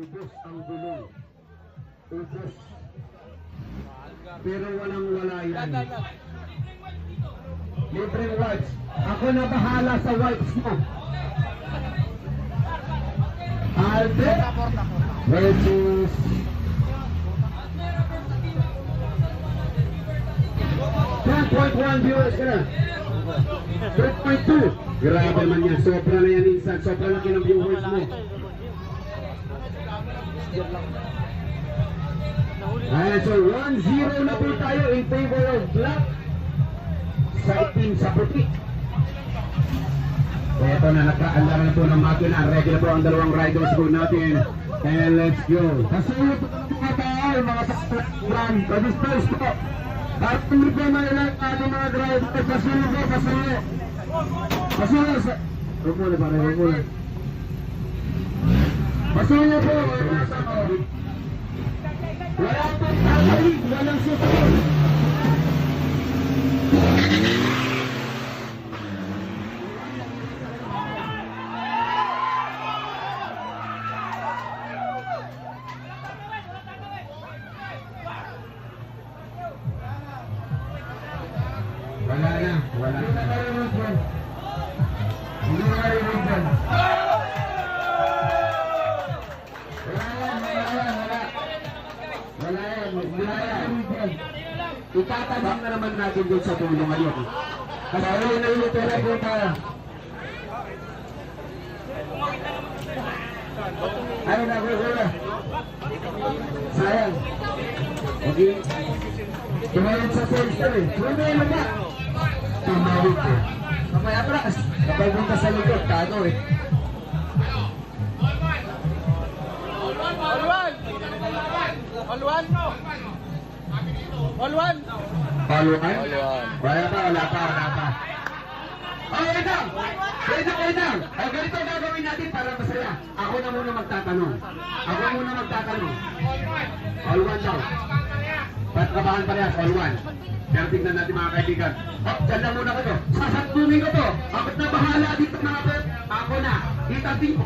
Ubus ang gulong. Ubus. Pero walang wala yan. Libreng wipes. Ako na bahala sa wipes mo. Alde versus Ten point one viewers ka na. 3.2. Grabe man yan. Sobra na yan insan. Sobra laki ng viewers mo. Ayan, so 1-0 na po tayo in favor of black sa itim sa puti. Ito na, nakaandar na po ng makina. Ready na po ang dalawang riders po natin. And let's go. Pasuyo po mga tao, mga takpan. Kadistance po. At hindi po mailang ating mga drivers. Pasuyo po, pasuyo. Pasuyo sa... Huwag muna pare, huwag muna. Pasuyo po, mga tao. Wala pong tawag, walang susunod. Wala na, wala na. Hindi na marinig yan. Hindi na marinig yan. Wala yan, wala yan, wala. Wala wala. Itatanong na naman natin doon sa dulo ngayon. Kasi ano na yung tira ko tayo. Ay, nakuhula. Sayang. Okay. Tumayon sa poster eh. Tumayon na ba? Tumawid eh. Kapay atras. Kapay punta sa likod, tago eh. All one! All one! All one! Paluan? All one. Wala pa, wala pa, wala pa. Oh, wait lang! Wait lang, wait lang! Oh, ganito ang gagawin natin para masaya. Ako na muna magtatanong. Ako muna magtatanong. All one daw. Ba't kabahan parehas? All one. Pero tignan natin mga kaibigan. Oh, dyan lang muna ko to. Sasaktumin ko to. Ako't na bahala dito mga pet. Ako na. Itating ko.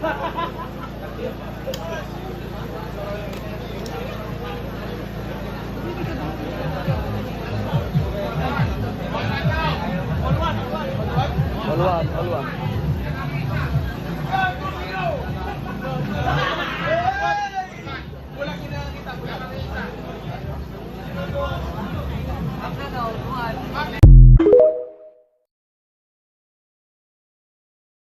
All one, all one.